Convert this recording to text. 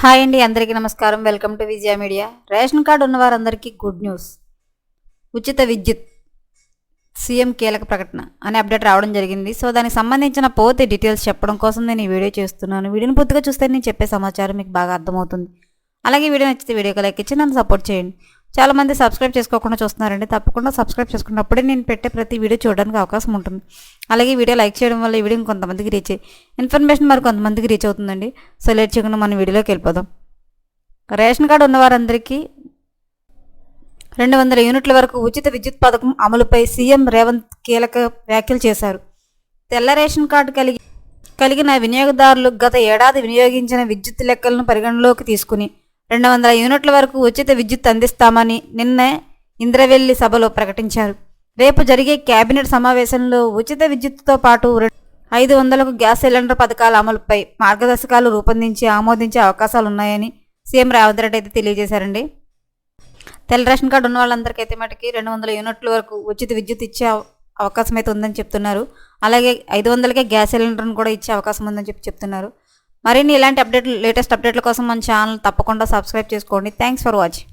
Hi అండి అందరికీ నమస్కారం. Welcome to Vijaya media. Ration card ఉన్న వారందరికీ గుడ్ న్యూస్. ఉచిత విద్యుత్ సీఎం కీలక ప్రకటన అనే అప్డేట్ రావడం జరిగింది. సో దానికి సంబంధించిన పోతే డీటెయిల్స్ చెప్పడం కోసం నేను ఈ వీడియో చేస్తున్నాను. వీడియోని పూర్తిగా చూస్తే నేను చెప్పే సమాచారం మీకు బాగా అర్థమవుతుంది. అలాగే వీడియో నచ్చితే వీడియోకి లైక్ ఇచ్చి నన్ను సపోర్ట్ చేయండి. చాలామంది సబ్స్క్రైబ్ చేసుకోకుండా చూస్తున్నారండి. తప్పకుండా సబ్స్క్రైబ్ చేసుకున్నప్పుడే నేను పెట్టే ప్రతి వీడియో చూడడానికి అవకాశం ఉంటుంది. అలాగే వీడియో లైక్ చేయడం వల్ల ఈ వీడియో కొంతమందికి రీచ్ ఇన్ఫర్మేషన్ మరి కొంతమందికి రీచ్ అవుతుందండి. సో లేట్ చేయకుండా మన వీడియోలోకి వెళ్ళిపోదాం. రేషన్ కార్డు ఉన్న వారందరికీ రెండు వందల యూనిట్ల వరకు ఉచిత విద్యుత్ పథకం అమలుపై సీఎం రేవంత్ కీలక వ్యాఖ్యలు చేశారు. తెల్ల రేషన్ కార్డు కలిగి కలిగిన వినియోగదారులు గత ఏడాది వినియోగించిన విద్యుత్ లెక్కలను పరిగణలోకి తీసుకుని రెండు వందల యూనిట్ల వరకు ఉచిత విద్యుత్ అందిస్తామని నిన్నే ఇంద్రవెల్లి సభలో ప్రకటించారు. రేపు జరిగే కేబినెట్ సమావేశంలో ఉచిత విద్యుత్తో పాటు ఐదు వందలకు గ్యాస్ సిలిండర్ పథకాల అమలుపై మార్గదర్శకాలు రూపొందించి ఆమోదించే అవకాశాలు ఉన్నాయని సీఎం రేవంత్ రెడ్డి అయితే తెలియజేశారండి. తెల్ల రేషన్ కార్డు ఉన్న వాళ్ళందరికీ అయితే మటుకి రెండు వందల యూనిట్ల వరకు ఉచిత విద్యుత్ ఇచ్చే అవకాశం అయితే ఉందని చెప్తున్నారు. అలాగే ఐదు వందలకే గ్యాస్ సిలిండర్ను కూడా ఇచ్చే అవకాశం ఉందని చెప్పి చెప్తున్నారు. మరిన్ని ఇలాంటి అప్డేట్లు లేటెస్ట్ అప్డేట్ల కోసం మన ఛానల్ తప్పకుండా సబ్స్క్రైబ్ చేసుకోండి. Thanks for watching